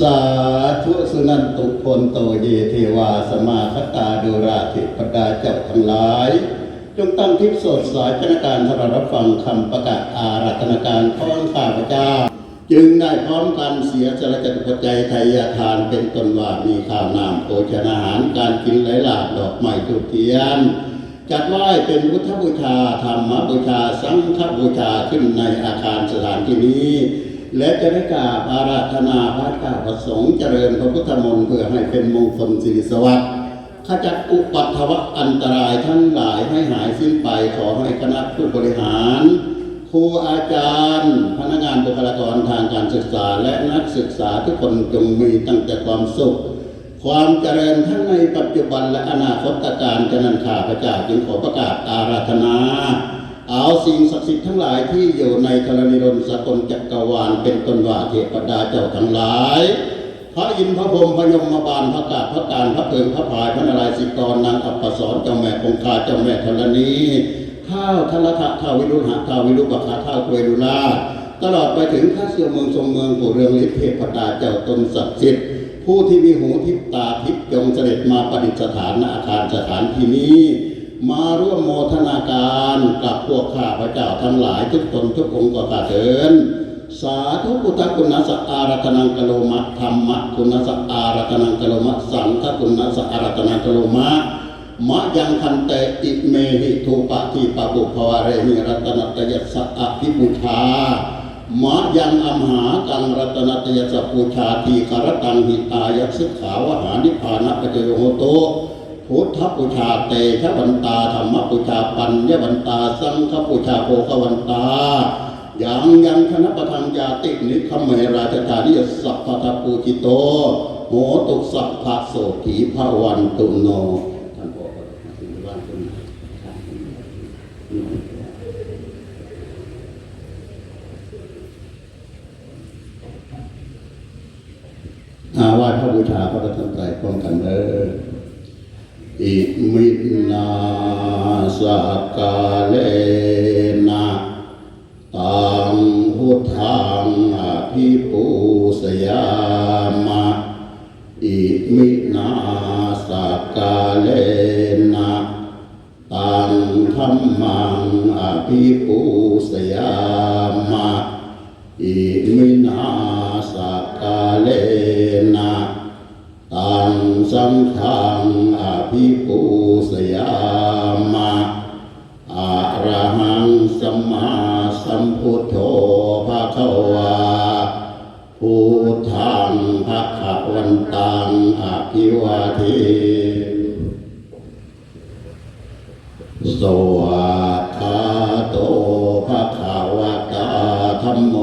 สาธุสุนันตุพลโตเยเทวาสมาคตาดูราธิปดาเจ้าทั้งหลาย จงตั้งทิพย์สดสายชนการสำหรับรับฟังคำประกาศอารัธนาการของข้าพเจ้า จึงได้พร้อมกันเสียสละจตุปัจจัยไทยทานเป็นต้นว่ามีข้าวนามโภชนาหารการกินไหลหลากดอกไม้ทุเทียนจัดไหว้เป็นพุทธบูชาธรรมบูชาสังฆบูชาขึ้นในอาคารสถานที่นี้ และจะได้กราบอาราธนาพระเจ้าประสงค์เจริญพระพุทธมนต์เพื่อให้เป็นมงคลสิริสวัสดิ์ขจัดอุปัตถวะอันตรายทั้งหลายให้หายสิ้นไปขอให้คณะผู้บริหาร ครูอาจารย์ พนักงานบุคลากรทางการศึกษาและนักศึกษาทุกคนจงมีตั้งแต่ความสุข ความเจริญทั้งในปัจจุบันและอนาคตการจะนันข้าพเจ้าจึงขอประกาศอาราธนา เอาสิ่งศักดิ์สิทธิ์ทั้งหลายที่อยู่ในธรณีรมสกลจักรวาลเป็นต้นว่าเทพดาเจ้าทั้งหลาย พระอินทร์พระพรหมพระยมบาลพระกาศพระการพระเพิงพระพายพระนารายสิกรนางอัปปสรเจ้าแม่คงคาเจ้าแม่ธรณีท้าวทลทะท้าววิรุหะท้าววิรุปคาท้าวเวรุลาตลอดไปถึงข้าเสียวเมืองทรงเมืองผู้เรืองฤทธิเทพดาเจ้าตนศักดิ์สิทธิ์ผู้ที่มีหูทิพตาทิพจงเสด็จมาประดิษฐานณอาคารสถานที่นี้ มาร่วมโมทนาการกับพวกข้าพระเจ้าทั้งหลายทุกตนทุกองค์ก็กาเถินสาธุพุทธคุณสอารัตนังกโลมะธรรมะคุณสอารัตนังกโลมะสังฆคุณสอารัตนังกโลมะมะยังคันเตอิเมหิทูปะทีปะปุภวะเรหิรัตนตยัสสะอภิปุชามะยังอัมหากังรัตนตยัสสะปูชาทีคารตังหิตายัสสิกขาวหานิพพานะปัจจโยโหโต พุทธบูชาเตชะวันตาธรรมปูชาปัญญวันตาสังฆบูชาโภควันตายังยังคณะประทังยาตินิคมเมราชกานิยสัพพะปูจิโตโหตุสัพพะโสถีภาวันตุโนท่านพ่อมาถึงบ้านคุณอาไหว้พระบูชาพระรัตนตรัยพร้อมกันเด้อ อิมินาส กาเลนะตังพุทังอภิปูสยามะอิมินาสกาเลนะตังธรรมังอภิปูสยามะอิมินาสกาเลนะตังสังฆังอภิปูสยามะ สัมมาสัมพุทโธภะคะวาพุทธังภะคะวันตังอภิวาเทสวากขาโตภะคะวะตาธัมโม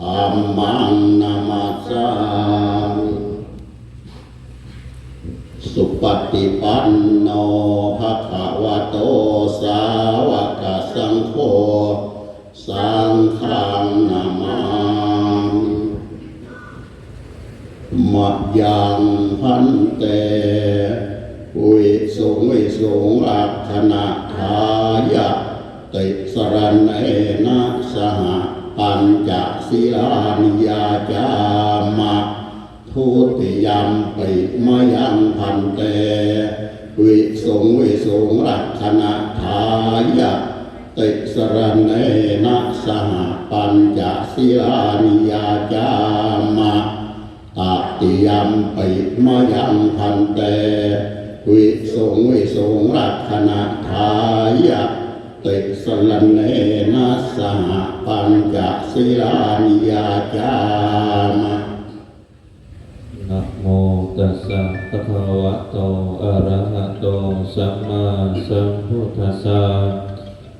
ธัมมังนามัสสาสุปฏิปันโน สังฆังนามามิมะยังพันเตวิสุงวิสุงรักขณะทายะติสรณเนนะสหปัญจศีลานิยาจามะทุติยมปิมยังพันเตวิสุงวิสุงรักขณะทายะ ติสรณเนนะสหปัญจศีลานิยาจามะตติยัมปิมายังพันเต วิสุงวิสุงรักขณะทายะติสรณเนนะสหปัญจศีลานิยาจามะนะโมตัสสะภะคะวะโตอะระหะโตสัมมาสัมพุทธัสสะ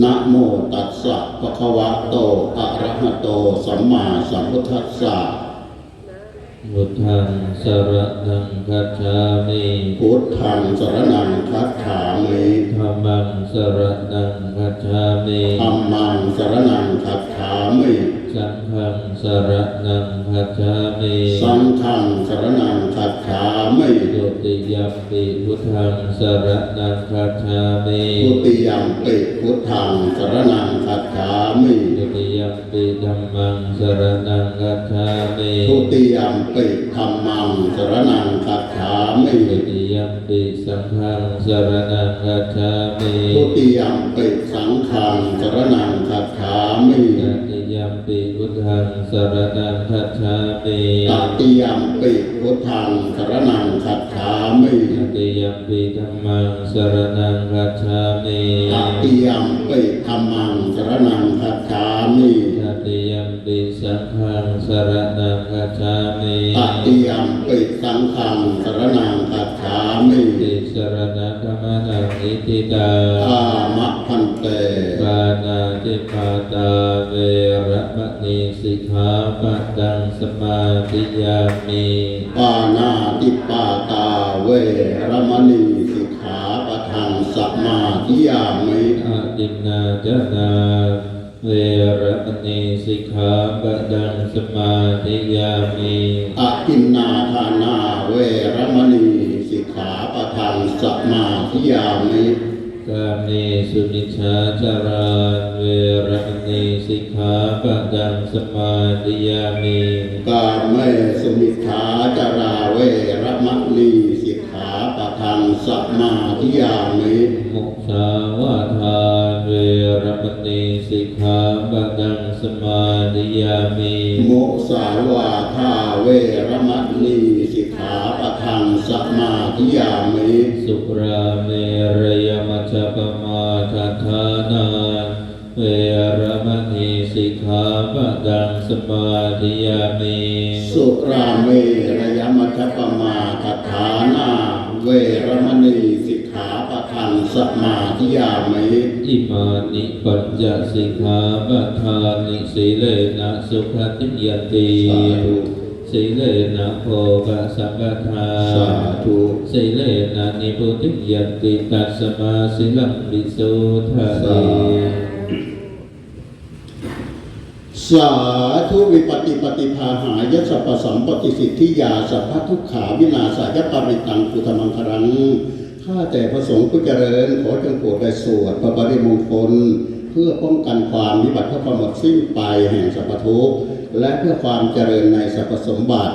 นะโมตัสสะภะคะวะโตอะระหะโต สัมมาสัมพุทธัสสะพุทธังสรณังคัจฉามิพุทธังสรณังคัจฉามิธัมมังสรณังคัจฉามิธัมมังสรณังคัจฉา มิสังฆังสรณังคัจฉามิสังฆังสรณังคัจฉามิตุติยัมปิพุทธังสรณังคัจฉามิทุติยมปิพุทธังสรณังคัจฉามิตุติยัมปิธัมมังสรณังคัจฉามิทุติยมปิธัมมังสรณังคัจฉามิ ตุติยัมปิสังฆังสรณังคัจฉามิทุติยมปิสังฆังสรณังคัจฉามิตติยัมปิพุทธังสรณังคัจฉามิตติยมปิพุทธังสรณังคัจฉามิตติยัมปิธัมมังสรณังคัจฉามิตติยมปิธัมมังสรณังคัจฉามิตติยัมปิสังฆังสรณังคัจฉามิตติยมปิสังฆังสรณังคัจ ฉามิติสรณะธรรมนังอิทิตาอามะพันเตปานาติปาตาเวระมณีสิกขาปะดังสมาธิยามิปานาติปาตาเวรมณีสิกขาปะทังสมาธิยามิอาตินนาจนาเวระมณีสิกขาปะดังสมาธิยามิอกินนาทานาเวรมณีสิกขาปะ ทังสมาธิยามิกาเมสุนิชฌาจาราเวระมณีสิกขาปะดังสมาธิยามิกาเมสุมิทธาจาราเวรมณีสิกขาปะทังสมาธิยามิมุสาวาทาเวระมณีสิกขาปะดังสมาธิยามิมุสาวาทาเวรมณีสิกขาปะทังสมาธิยามิสุ ราเมรยมัจจปมาทาทานาเวระมณีสิกขาปะดังสมาธิยามิสุราเมระยมัชฌปมาทฐานาเวรมณีสิกขาปะทังสมาธิยามิอิมานิปัญจสิกขาปะทานิสีเลนะสุขติยติสาธุ สีเลนะโภกสัมปทาสาธุสีเลนะนิพุติยติตัสมาสิลังวิโสทะสาเอสาธุวิปติปฏิภาหายสัพสัมปติสิทธิยาสัพพทุกขาวินาศายปริตังกุธมังครังข้าแต่พระสงฆ์ผู้เจริญขอจงโปรดได้สวดพระบริมงคล เพื่อป้องกันความวิบัติเพื่อความหมดสิ้นไปแห่งสรรพทุกข์และเพื่อความเจริญในสรรพสมบัติ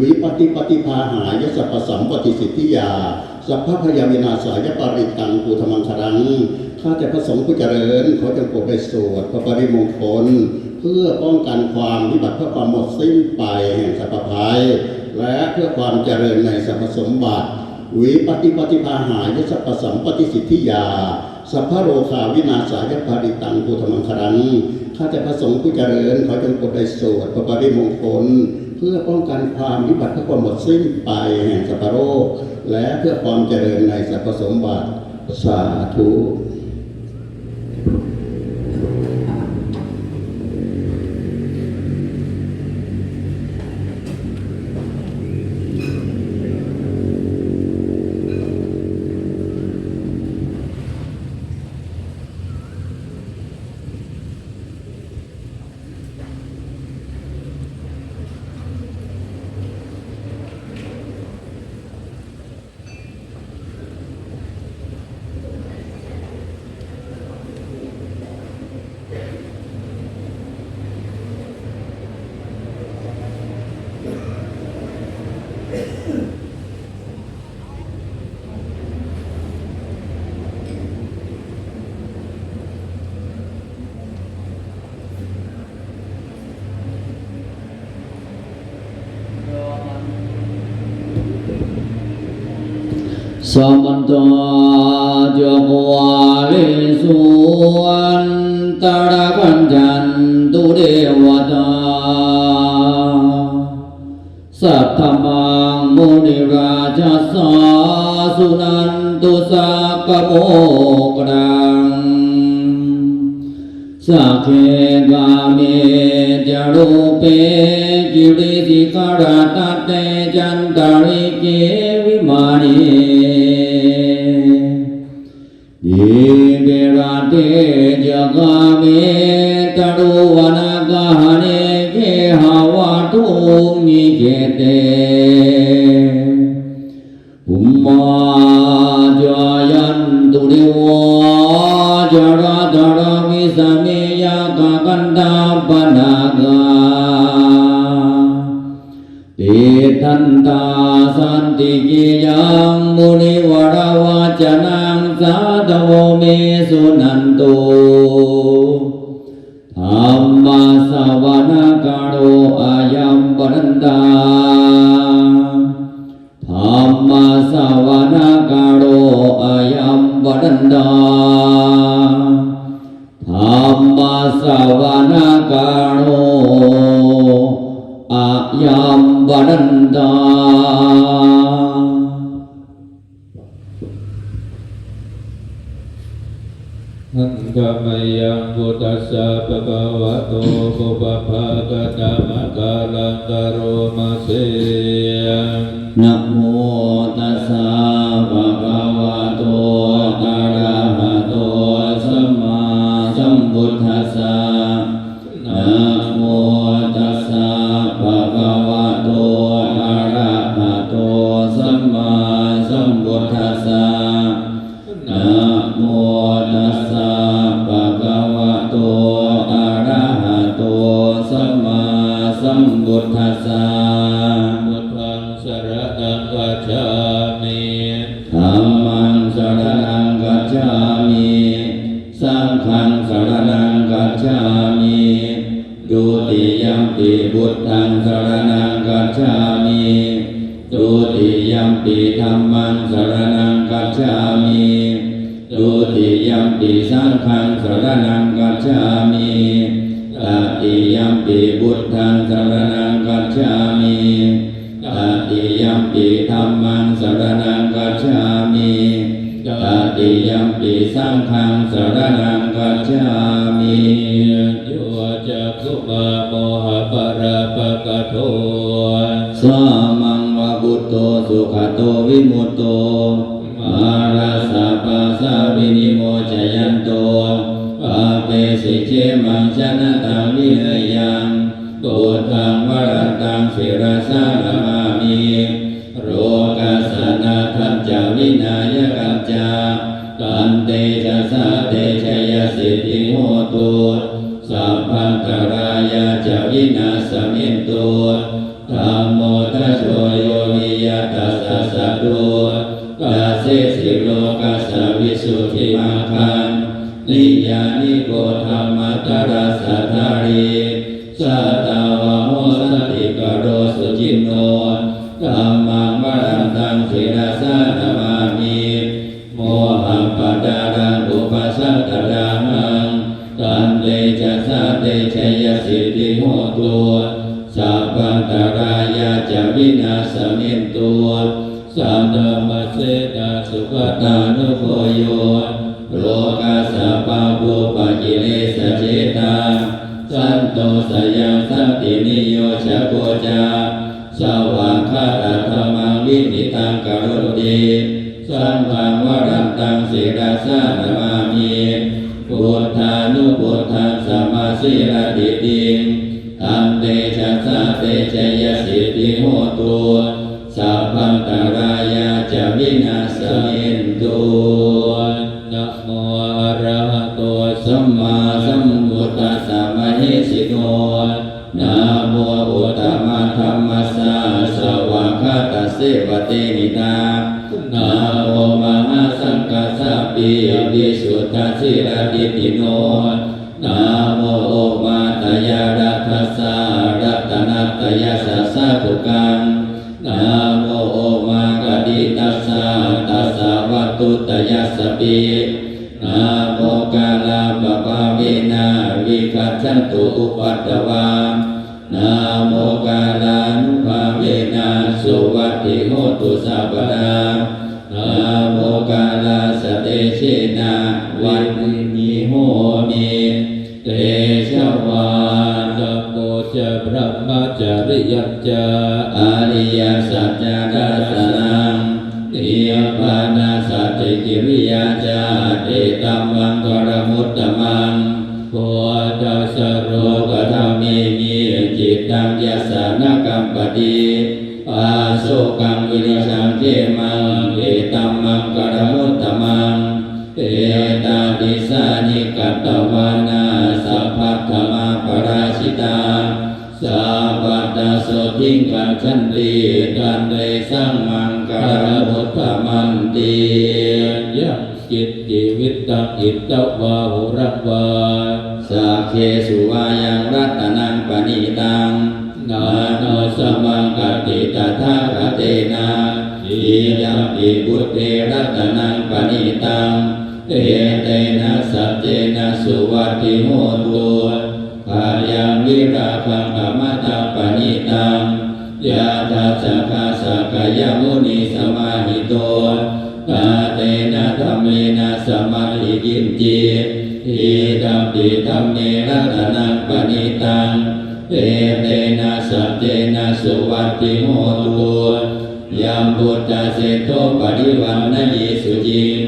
วิปฏิปฏิภาหายสัพพสัมปติสิทธิยา สัพพพยาวินาศายปริตังกุธมังครังข้าแต่พระสงฆ์ผู้เจริญขอจงโปรดได้สวดพระบริมงคล เพื่อป้องกันความวิบัติเพื่อความหมดสิ้นไปแห่งสัพพภัย และเพื่อความเจริญในสรรพสมบัติ วิปฏิปฏิภาหายสัพพสัมปติสิทธิยา สัพพะโรคาวินาสายปริตังปุถมังครังข้าแต่พระสงฆ์ผู้เจริญขอจงปรดได้สวดประบริมงคล เพื่อป้องกันความวิบัติเพื่อความหมดสิ้นไปแห่งสัพพะโรคและเพื่อความเจริญในสรรพสมบัติสาธุ สัมตจักวาลิสุวันตระปัญจันตุเดวตาสัทธมังมุนิราชสาสุนันตุสักกโมกรังสักเคกาเมจารุเปกิริสิกราตัตเตจันตาริเก ร หันกามยังพุทธัสสะปะคะวะโตปุปภะกะตามะกาลังกโรมาเสยนะโม พุทธังสรณังกัจฉามิดุติยัมปิธัมมังสรณังกัจฉามิดุติยัมปิสังฆังสรณังกัจฉามิตติยัมปิพุทธังสรณังกัจฉามิตติยัมปิธัมมังสรณังกัจฉามิตติยัมปิสังฆังสรณังกัจฉามิ โยจักขุมาโมหะปะระปะกะโทสามังวะบุตโตสุขโตวิมุตโตมาราสาปาสาวินิโมจยันโตปาเปสิเชมังชนะตังวิเนยยังตุตังวรตังสิรสานามามิโรกัสสนาทัจจาวินายกัจจาตันเตชะสาเตชยสิทธิโหตุ สัพพันตรายาจวินาสมินตุธัมโมทัสโโยวิยตัสสะสะตุกาเสสิโลกัสะวิสุทธิมาคันนิยานิโกธรรมตรัสสะทารีสัตาวโหสติกโรสุจินโนธัมมั ธิโหตุสัพพันตรายาจะวินาสมินตุสัมธรรมเสนาสุขตานุโคโยโลกัสสะปะปุปกิเลสเจตาสันโตสยังสันตินิโยชะโกจาสวากขาตธรรมวินิตังกโรติสังฆังวรันตังสิราสานมามิพุทธานุพุทธังสมมาสิระติติง ตัมเตชะสาเตชยสิทธิโหตุสัพพันตรายาจะวินาสมินตุนะโมอะระหะโตสัสัมมาสัมพุทธัสสะมะหิสิโนนะโมอุตตมะธรรมสสะสวะคาตเสวะเตนินานะโมมหาสังกัสสะปิวิสุทธาสิรติติโน นะโมโอมาตยารัตสารัตนัตยาสัสสะทุกังนะโมโอมากดิตัสสะตัสสะวัตุตยาสปินะโมกาลาปปะเวนาวิคัจฉันตุอุปัตตวานะโมกาลานุภาเวนะสุวัติโหตุสัพพดานะโมกาลาสเตเชนะ จริยจาอริยสัจจดัสสนังนิยปานาสัจจิกิริยาจาเอตัมมังกรมุตตมังโพดัสโรกธรรมเมมีจิตตังยสานกัมปติอาโสกังวิริชังเทมังเอตัมมังกรมุตตมังเอตาดิสานิกัตตวานา พัตตโสทิงกัจฉันติกันเดสังมังกรมุตตมันติยังจิตจิวิตตังอิตตวาหุรักวาสักเคสุวายังรัตนังปณิตังนาโนสมังกติตถาคเตนะอิยังปิบุตเตรัตนังปณิตังเอเตนะสัจเจนะสุวัติโหตุ กายังวิราคังอมตะปณิตังยาทัสสะคาสะกายมุนีสมาหิโตกาเตนะธรรมเมนะสมาหิกินจิอิดัมปิธรรมเมรัตนังปณิตังเอเตนะสัจเจนะสุวัติโหตุยัมพุทธเสโทปริวันนยิสุจิง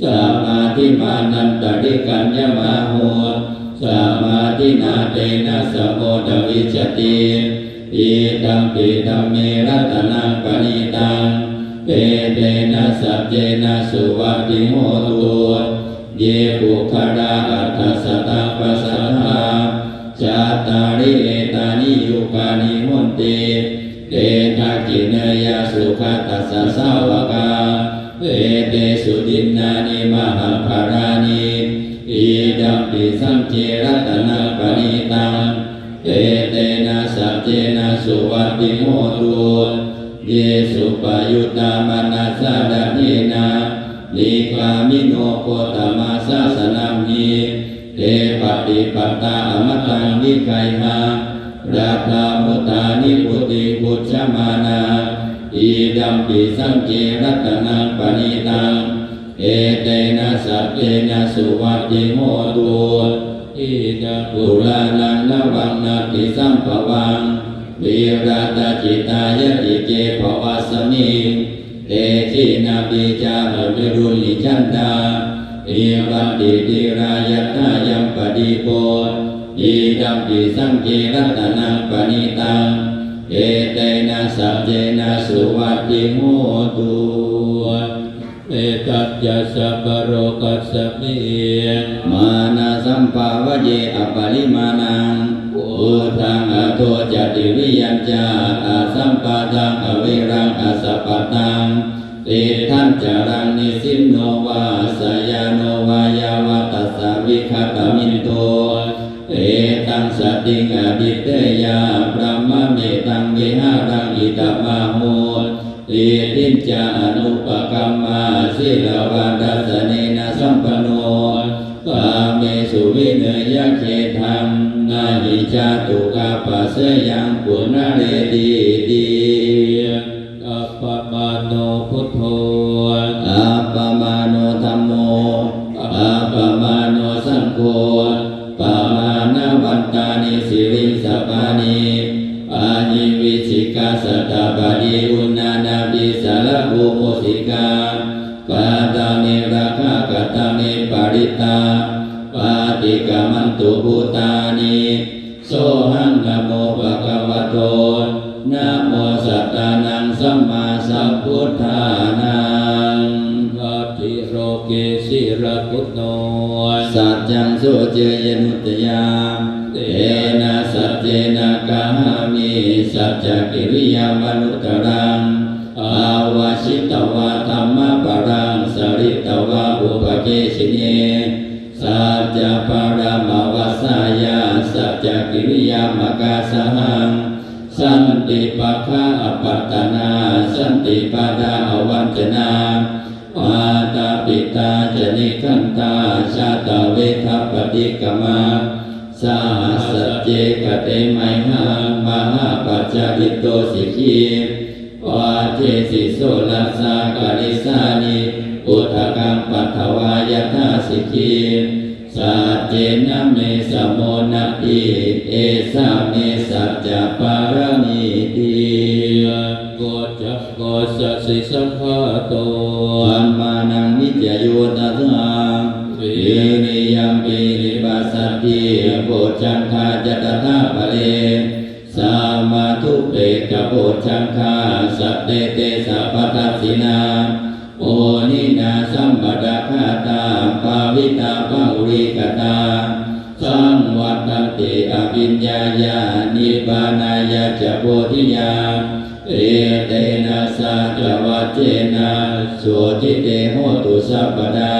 สมาธิมานันตริกัญญมาโห สมาธินาเตนะสมโมดวิจติอิตัมปิตัมเมรัตนังปณิตังเอเตนะสัจเจนะสุวัติโหตุเยปุคดาอัตสตังปัสสัทาจาตาริเอตานิยุกานิหุนติเตทากิเนยสุขตัสสะสาวกาเอเตสุดินนานิมหาภารานิ อิดัมปิสังเจรัตนาปณิตังเอเตนะสัจเจนะสุวัติโหตุเยสุปยุตตามานาสาดาเนนะลิกามิโนโคตมาสาสนัมหิเทปฏิปัตตาอมตังนิไกหาราคามุตานิพุติพุทธมานาอิดัมปิสังเกรัตนังปณิตัง เอเตนะสัพเพนะสุวัติโหตุอิดังปุรานังนวังนาติสัมภวังวิราตจิตายะอิเจภวัสมิเตชินาปิจาภวิรุลิจันตาเอวันติติรายตายัมปฏิโปอิดัมปิสังเกรัตนังปณิตังเอเตนะสัจเจนะสุวัติโหตุ เอตัจยะสัพพะโรกัสสมิงมานาสัมภาวะเยอปริมาณังอุทังอโทจติวิยัญจาอาสัมปะทังอเวรังอสัพพตังเตทันจารังนิสินโนวาสยาโนวายาวตัสสะวิคตมินโตเอตังสติงอดิเตยาพระมะเมตังวิหารังอิตมาโหติทินจาอนุปกัมมาสิลวาดัสเนนะสัมปโนกาเมสุวิเนยเขธังนาหิจาตุกาปัสยังปุณเรติติอัปปะโนพุทโธ ตาเมปาริตาปาติกามันตุภูตานิโสหังนะโมภะคะวะโตนะโมสัตตานังสัมมาสัมพุทธานังอาทิโรเกสิรพุทโนสัจจังโสเจยนุตยาเตนะสัจเจนะกามิสัจจกิริยามนุตตรัง อุปเกชิเนสัจจปรมาวาสายาสัจจกิริยามกาสหังสันติปัคขะอปัตตนา สันติปาดาอวัญจนามาตาปิตาจนิคันตาชาตาเวทัปฏิกมาสาสจเจกเตไมหังมหาปัจจาริโตสิกี เทสิโสลัสากาลิสานิอุทกังปัทวายทาสิกีสัจเจนะเมสโมนะอิเอสาเมสัจจปารมีติโกจักโกสัสิสัมภาโตวัมมานังวิจโยตัสสะวิริยัมปิริปัสสติโพชังคาจตถาปะเล ทุเปกะโพชังคาสัพเตเตสัพพทัสสินาโอนินาสัมปดาคาตาภาวิตาภาอุริกตาสังวัตติอภิญญาญานิบานายาจโพธิญาเอเตนะสัจวัจเจนะสุทิเตโหตุสัพพดา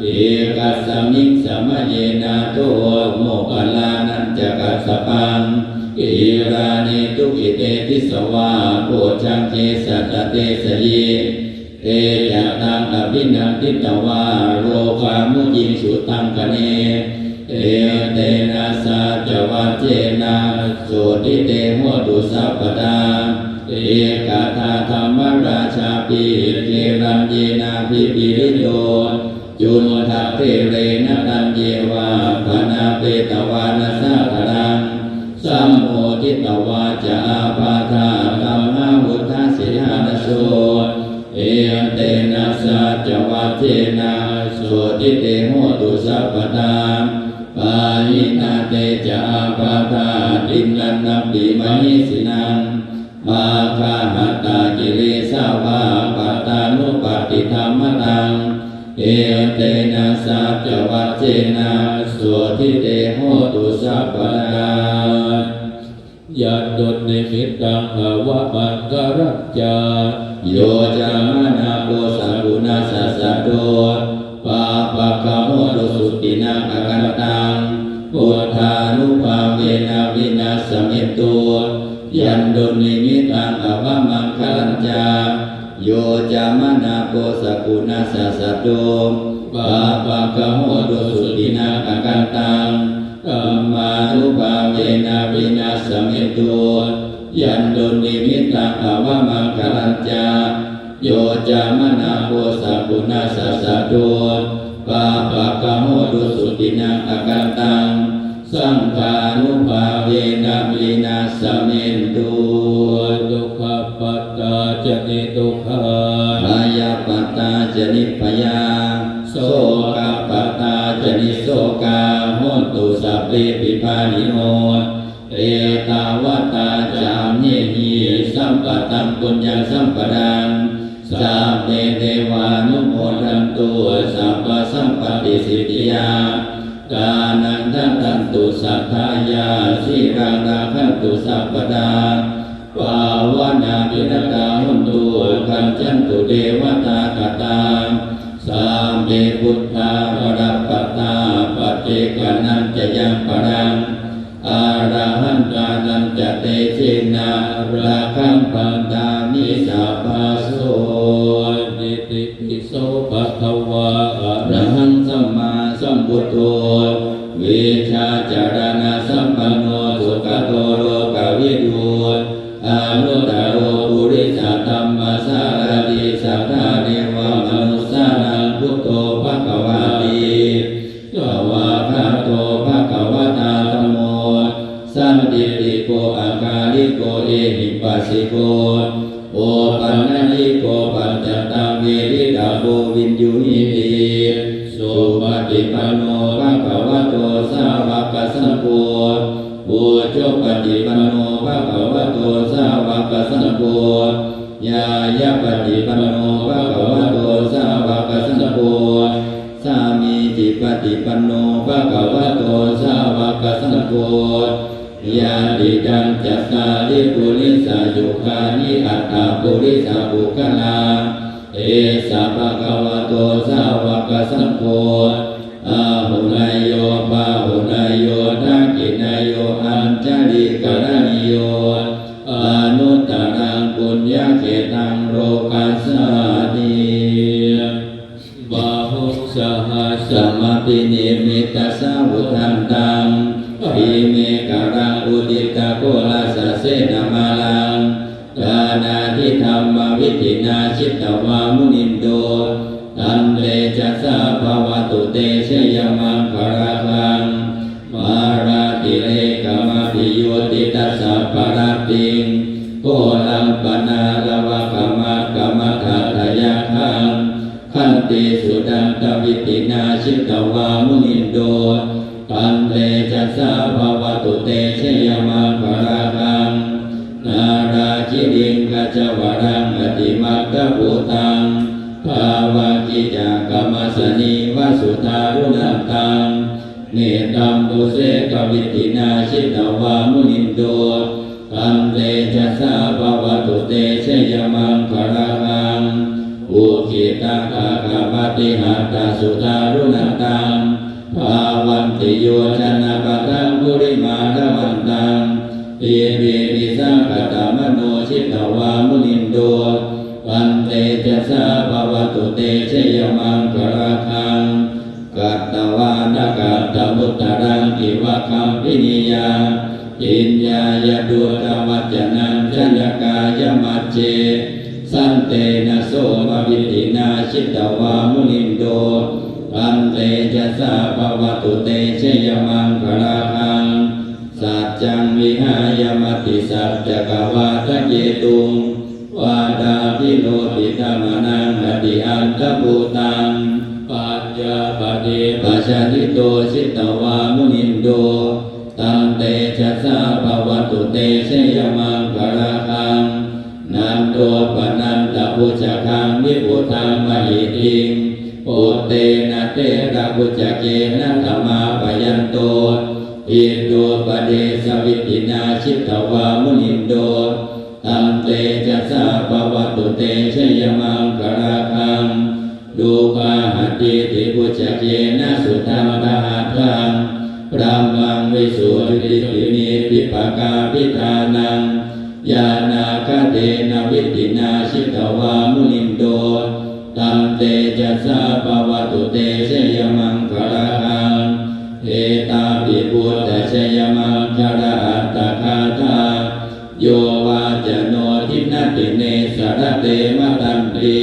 เอกสมิงสมเยนะโตโมกขลานันจกัสสปัง อิรานิทุกิเตทิสวาโพชังเจสัตเตสยีเอจะตังอภินันทิตวาโรคามุยิสุตังคเนเอเตนะสัจวัจเจนะสุติเตโหตุสัพพดาเอกาธาธรรมราชาปิเกรัญเยนาภิปิริโยจุนทัพเทเรนะตันเยวาพนาเปตวา เจนะสุติเตโหตุสัพพทาปาหินาเตจาปาทาตินันนปิมหิสินังมาคาหัตตากิเลสาวาปตานุปฏิธรรมตังเอเตนะสัจวัจเจนะสุทิเตโหตุสัพพทายันตุนิมิตตังภาวะมังกรัจจาโยจามนาโกสักุณาสัสสะ โตปาปะคะโมโดสุตินาคกันตังพุทธานุภาเวนะวินาสมิตตัวยันดุนิมิตังอวมังคลัญจาโยจามนาโกสกุณาสัสโตปาปะคะโมโดสุตินาคกันตังธัมมานุภาเวนะวินาสมิตตัวยันตุนิมิตังอวมังคลัญจา โยจามนาโกสักุณาสัสะโตปาปะกะโมดุสุตินังอากันตัง สังฆานุภาเวนะวินาสเมนตุทุกขปัตตาจนิทุกขาพายาปัตตาจนิพยาโสกาปตตาจนิโสกาโหตุสัพเพปิพานิโนเอตาวตาจามเยหีสัมปตังปุญญาสัมปดัง สัพเพเทวานุโมทันตุสัพพะสัมปติสิทธิยา กานันทันตันตุสัทธายาสิรังราคันตุสัพพดาปาวานาปินตาหุนตุคันจันตุเดวตากตาสามเดพุทธาปรัปตาปฏิเจกนันจะยังปรังอาระหันตานันจะเตชินาราคังปัน ช สังโฆปุจจปฏิปันโนภะคะวะโตสาวกสังโฆยายะปฏิปันโนภะคะวะโตสาวกสังโฆสามีจิปฏิปันโนภะคะวะโตสาวกสังโฆยาติดังจัตตาลิปุริสายุคานิอัตตาปุริสาบุคลาเอสะภะคะวะโตสาวกสังโฆ อาหุนายโยปาหุนายโยทักขินายโยอัญจลิกรณิโยอนุตตรังปุญญาเขตังโรกัสสาติบาหุสหัสมาปินิมิตาสาวุทันตังปิเมกรังอุดิตาโกลาสเสนามาลังกานาทิธรรมวิธินาชิตตวามุน จัสสะภวตุเตชยมังคาราคังมาราติเรกามติโยติตัสสะปะระติงโกลังปนาระวะกามะกามะทาทายาคังขันติสุดันตวิตินาชิตวามุนินโดปันเตจัสสะภวตุเตชยมังคาราคังนาราคิริงกัจวรังอติมักขภูตัง สนีวสุทารุณตังเนตัมปุเสกวิตินาชิตวามุนินโดตันเตจัสสะภวตุเตชยมังคารังอุคิตาคาคาปฏิหัตตสุทารุณตังภาวันติโยชนะปะทังปุริมาณวันตังปีปีปิสังกตามโนชิตวามุนินโด ปันเตจะสาภวตุเตชยมังกราคังกัตตวานกัตตมุตตรังกิวะคัมพินิยาจินญายดูตวัจนังชัญญกายมัจเจ สันเตนะโสมวิตินาชิตวามุนินโดปันเตจะสาภวตุเตชยมังกราคังสัจจังวิหายมติสัจจกวาทะเยตุง วาดาพิโนติธรรมนังอติอันตภูตังปัจจาปฏิปัจจนิโตสิตวามุนินโดตังเตจัสสะภวตุเตชยมังกราคังนันโตปนันตพุจคังวิพุทังมหิติงโอเตนะเตระพุจเกนะธรรมาปยันโตอินโดปเดสวิตินาชิตวามุนินโด ตัมเตจะสาปวัตุเตชยมังกราคังดูกาหติติปุจเกนะสุธรรมทหาทังพระมังวิสุทธิตินิปิปกาพิธานังยานาคเตนะวิตินาชิตวามุนินโดตัมเตจะสาปวัตุเตชยมังกราคังเอตาปิปุตตะชยมังคาราอัตตาคาทาโย รเตมะตันตี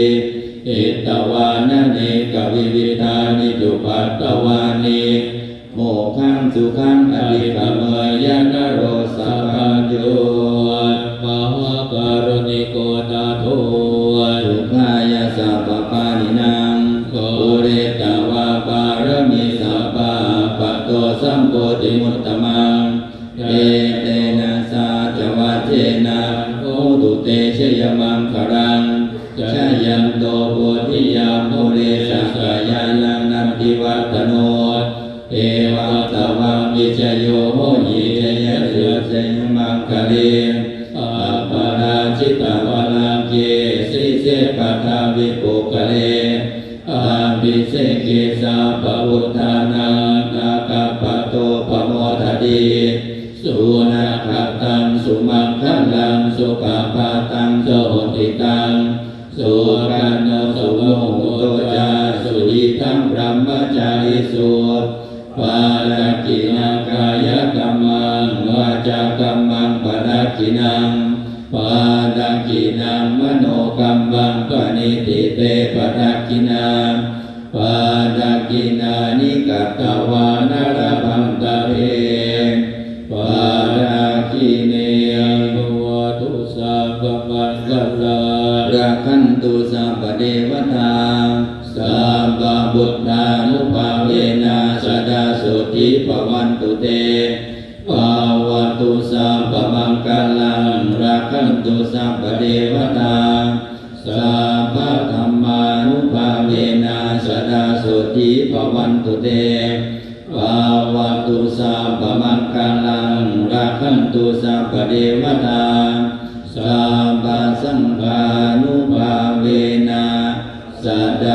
เอตวานะเนกวิวิธานิจุปัตตวานิโมขังสุขังอริ มั โนกัมมังปณิติเตปนักกินาปะดกินานิกัตตวานาร ตุเตภาวตุสัพพมังคลังรักขันตุสัพพเดวตาสัมปสังฆานุภาเวนะสัด